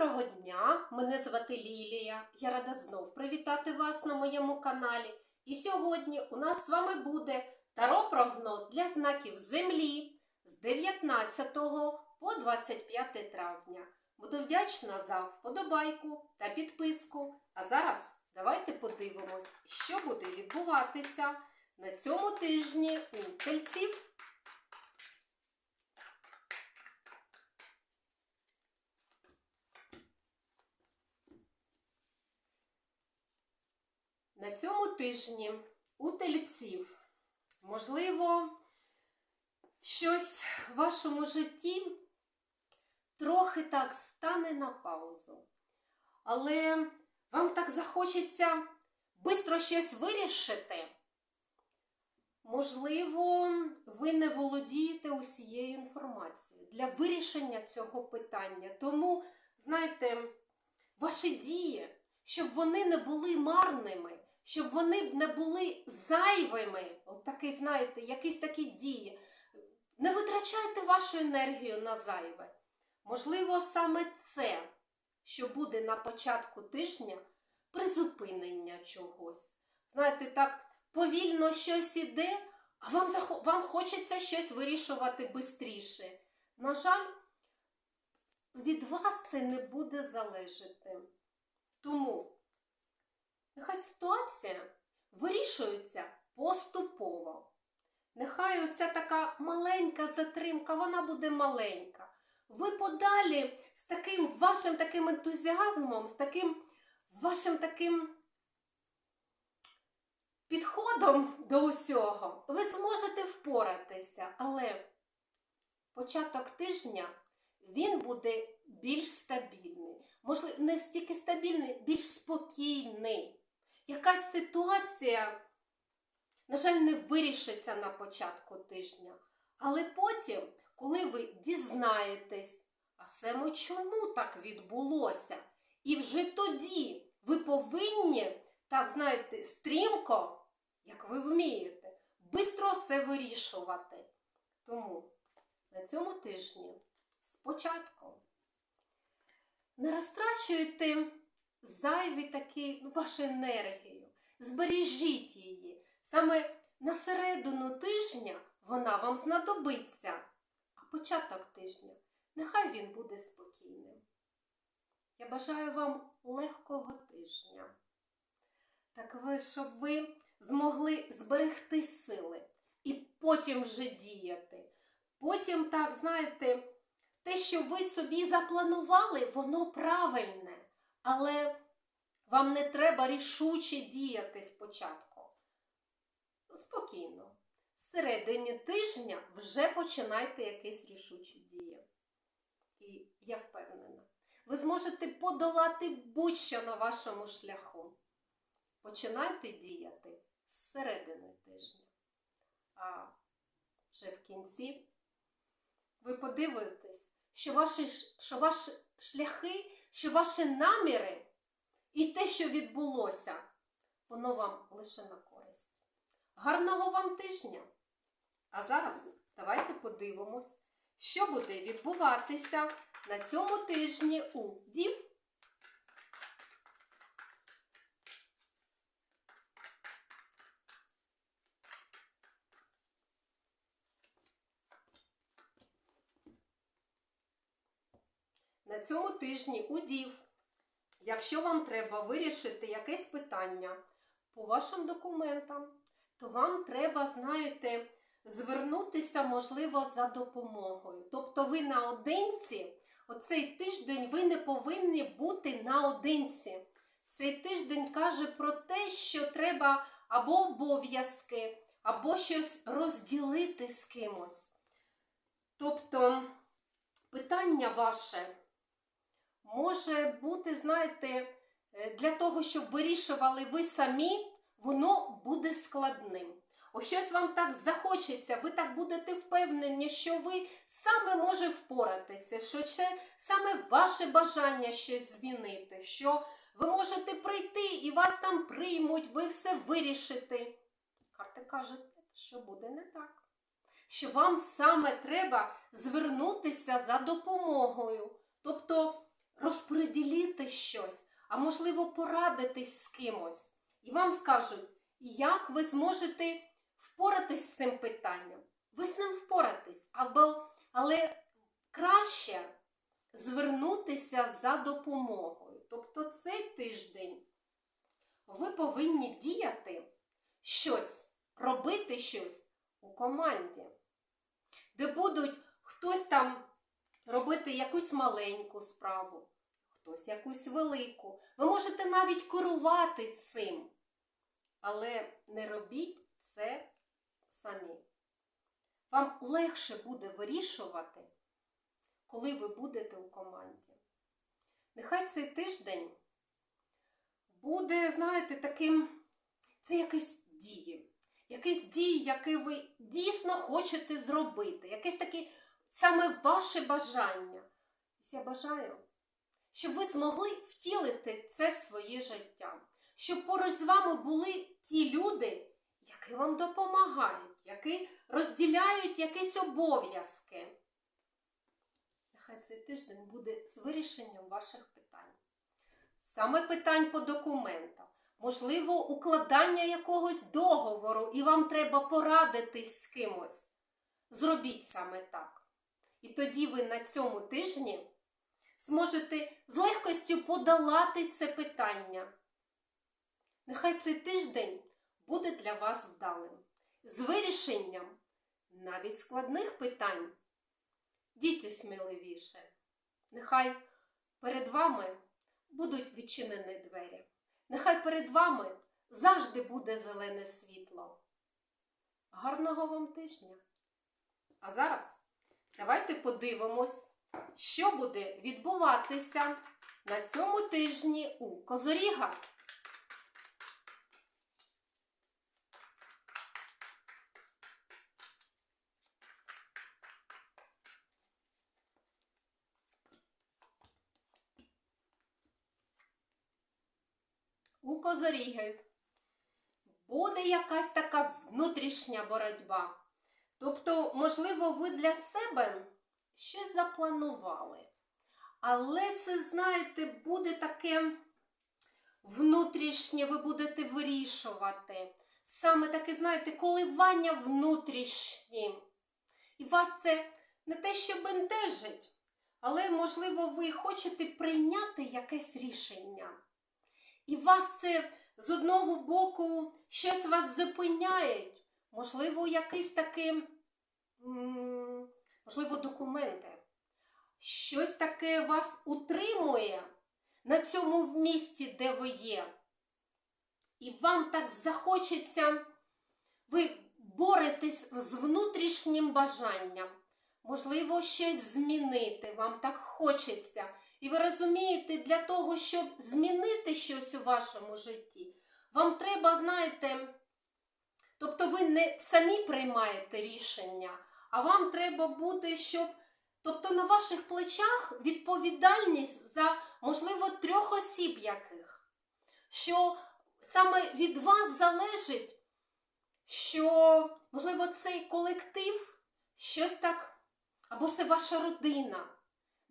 Доброго дня! Мене звати Лілія. Я рада знов привітати вас на моєму каналі. І сьогодні у нас з вами буде таро-прогноз для знаків Землі з 19 по 25 травня. Буду вдячна за вподобайку та підписку. А зараз давайте подивимось, що буде відбуватися на цьому тижні у тельців. Цьому тижні у тельців, можливо, щось в вашому житті трохи так стане на паузу. Але вам так захочеться швидко щось вирішити. Можливо, ви не володієте усією інформацією для вирішення цього питання. Тому, знаєте, ваші дії, щоб вони не були марними, щоб вони б не були зайвими, от такий, знаєте, якісь такі дії. Не витрачайте вашу енергію на зайве. Можливо, саме це, що буде на початку тижня, призупинення чогось. Знаєте, так повільно щось іде, а вам, вам хочеться щось вирішувати швидше. На жаль, від вас це не буде залежати. Тому нехай ситуація вирішується поступово. Нехай оця така маленька затримка, вона буде маленька. Ви подалі з таким вашим таким ентузіазмом, з таким вашим таким підходом до усього, ви зможете впоратися, але початок тижня він буде більш стабільний. Можливо, не стільки стабільний, більш спокійний. Якась ситуація, на жаль, не вирішиться на початку тижня. Але потім, коли ви дізнаєтесь, а саме чому так відбулося, і вже тоді ви повинні, так знаєте, стрімко, як ви вмієте, швидко все вирішувати. Тому на цьому тижні спочатку не розтрачуйте зайві такі, ну, вашу енергію, збережіть її. Саме на середину тижня вона вам знадобиться, а початок тижня нехай він буде спокійним. Я бажаю вам легкого тижня. Так ви, щоб ви змогли зберегти сили і потім вже діяти. Потім, так, знаєте, те, що ви собі запланували, воно правильне, але вам не треба рішуче діяти спочатку. Спокійно. Всередині тижня вже починайте якісь рішучі дії. І я впевнена, ви зможете подолати будь-що на вашому шляху. Починайте діяти з середини тижня. А вже в кінці ви подивитесь, що ваші, що ваші шляхи, що ваші наміри і те, що відбулося, воно вам лише на користь. Гарного вам тижня! А зараз давайте подивимось, що буде відбуватися на цьому тижні у Дів. Цьому тижні у Дів, якщо вам треба вирішити якесь питання по вашим документам, то вам треба, знаєте, звернутися, можливо, за допомогою. Тобто ви наодинці, оцей тиждень ви не повинні бути наодинці. Цей тиждень каже про те, що треба або обов'язки, або щось розділити з кимось. Тобто питання ваше може бути, знаєте, е, для того, щоб вирішували ви самі, воно буде складним. Ось щось вам так захочеться, ви так будете впевнені, що ви саме може впоратися, що це саме ваше бажання щось змінити, що ви можете прийти і вас там приймуть, ви все вирішите. Карти кажуть, що буде не так. Що вам саме треба звернутися за допомогою. Тобто розподілити щось, а можливо, порадитись з кимось. І вам скажуть, як ви зможете впоратись з цим питанням. Ви з ним впоратесь, або, але краще звернутися за допомогою. Тобто цей тиждень ви повинні діяти щось, робити щось у команді, де будуть хтось там робити якусь маленьку справу, хтось якусь велику. Ви можете навіть керувати цим, але не робіть це самі. Вам легше буде вирішувати, коли ви будете у команді. Нехай цей тиждень буде, знаєте, таким, це якісь дії. Якісь дії, які ви дійсно хочете зробити. Якесь таке саме ваше бажання. Я бажаю, щоб ви змогли втілити це в своє життя. Щоб поруч з вами були ті люди, які вам допомагають, які розділяють якісь обов'язки. Нехай цей тиждень буде з вирішенням ваших питань. Саме питань по документам, можливо, укладання якогось договору, і вам треба порадитись з кимось. Зробіть саме так. І тоді ви на цьому тижні зможете з легкостю подолати це питання. Нехай цей тиждень буде для вас вдалим, з вирішенням навіть складних питань. Діти сміливіше. Нехай перед вами будуть відчинені двері. Нехай перед вами завжди буде зелене світло. Гарного вам тижня! А зараз давайте подивимось, що буде відбуватися на цьому тижні у Козоріга. У Козорігів буде якась така внутрішня боротьба. Тобто, можливо, ви для себе щось запланували. Але це, знаєте, буде таке внутрішнє, ви будете вирішувати. Саме таке, знаєте, коливання внутрішні. І вас це не те, що бентежить, але, можливо, ви хочете прийняти якесь рішення. І вас це з одного боку щось вас зупиняє, можливо, якийсь такий, можливо, документи. Щось таке вас утримує на цьому місці, де ви є. І вам так захочеться, ви боретесь з внутрішнім бажанням. Можливо, щось змінити, вам так хочеться. І ви розумієте, для того, щоб змінити щось у вашому житті, вам треба, знаєте, ви не самі приймаєте рішення, а вам треба буде, щоб, тобто на ваших плечах відповідальність за, можливо, трьох осіб яких, що саме від вас залежить, що, можливо, цей колектив щось так, або це ваша родина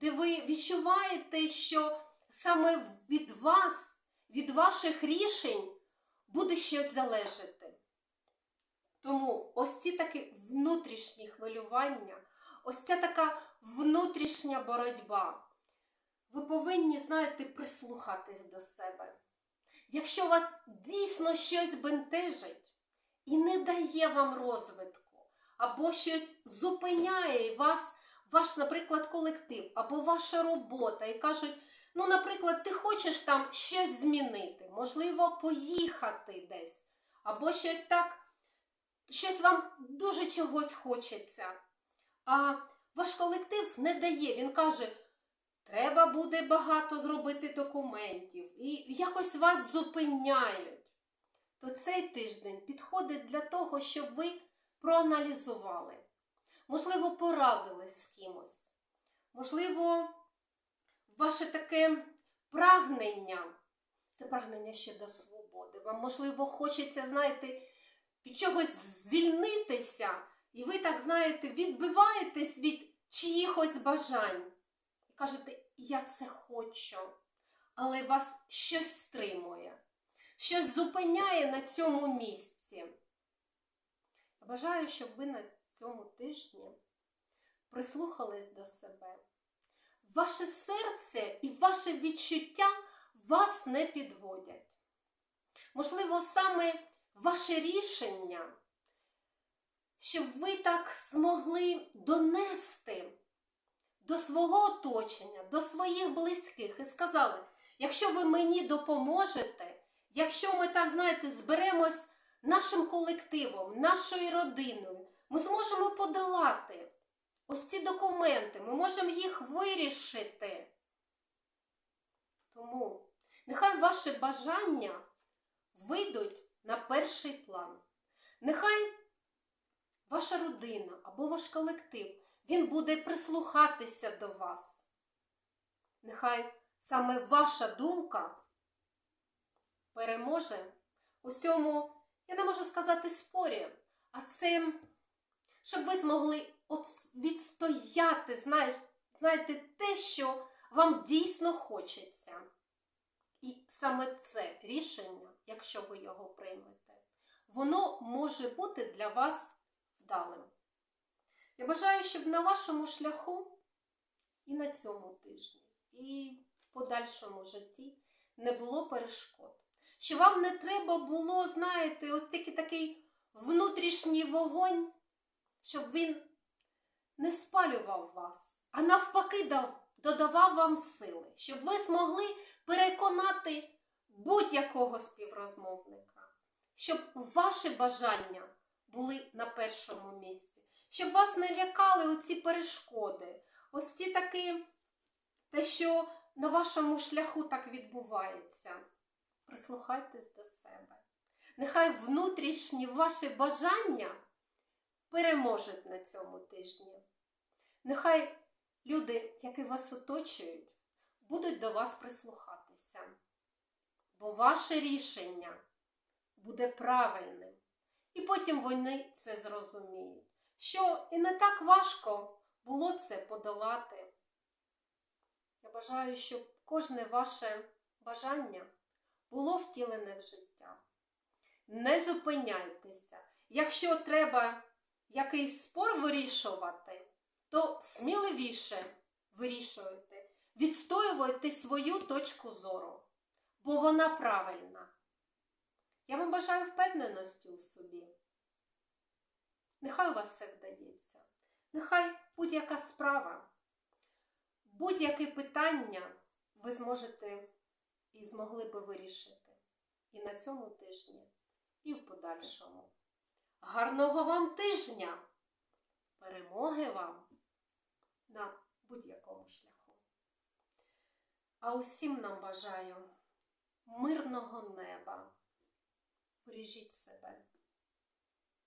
де ви відчуваєте, що саме від вас, від ваших рішень буде щось залежати. Тому ось ці такі внутрішні хвилювання, ось ця така внутрішня боротьба. Ви повинні, знаєте, прислухатись до себе. Якщо вас дійсно щось бентежить і не дає вам розвитку, або щось зупиняє вас ваш, наприклад, колектив або ваша робота, і кажуть, ну, наприклад, ти хочеш там щось змінити, можливо, поїхати десь, або щось так, щось вам дуже чогось хочеться. А ваш колектив не дає, він каже, треба буде багато зробити документів, і якось вас зупиняють. То цей тиждень підходить для того, щоб ви проаналізували можливо, порадились з кимось. Можливо, ваше таке прагнення, це прагнення ще до свободи. Вам, можливо, хочеться, знаєте, від чогось звільнитися, і ви, так, знаєте, відбиваєтесь від чиїхось бажань. І кажете, я це хочу. але вас щось стримує, щось зупиняє на цьому місці. Я бажаю, щоб ви на цьому тижні прислухались до себе. Ваше серце і ваше відчуття вас не підводять. Можливо, саме ваше рішення, щоб ви так змогли донести до свого оточення, до своїх близьких і сказали, якщо ви мені допоможете, якщо ми так, знаєте, зберемось нашим колективом, нашою родиною, ми зможемо подолати ось ці документи, ми можемо їх вирішити. Тому нехай ваші бажання вийдуть на перший план. Нехай ваша родина або ваш колектив, він буде прислухатися до вас. Нехай саме ваша думка переможе у цьому, я не можу сказати спорі, а це, щоб ви змогли відстояти, знаєш, знаєте, те, що вам дійсно хочеться. І саме це рішення, якщо ви його приймете, воно може бути для вас вдалим. Я бажаю, щоб на вашому шляху і на цьому тижні, і в подальшому житті не було перешкод. Що вам не треба було, знаєте, ось тільки такий внутрішній вогонь, щоб він не спалював вас, а навпаки дав, додавав вам сили, щоб ви змогли переконати будь-якого співрозмовника, щоб ваші бажання були на першому місці, щоб вас не лякали оці перешкоди, ось ці такі, те, що на вашому шляху так відбувається. Прислухайтесь до себе. Нехай внутрішні ваші бажання переможуть на цьому тижні. Нехай люди, які вас оточують, будуть до вас прислухатися. Бо ваше рішення буде правильним. І потім вони це зрозуміють, що і не так важко було це подолати. Я бажаю, щоб кожне ваше бажання було втілене в життя. Не зупиняйтеся. Якщо треба якийсь спор вирішувати, то сміливіше вирішуйте, відстоювайте свою точку зору, бо вона правильна. Я вам бажаю впевненості у собі. Нехай у вас все вдається. Нехай будь-яка справа, будь-яке питання ви зможете і змогли би вирішити і на цьому тижні, і в подальшому. Гарного вам тижня! Перемоги вам на будь-якому шляху. А усім нам бажаю мирного неба. Бережіть себе.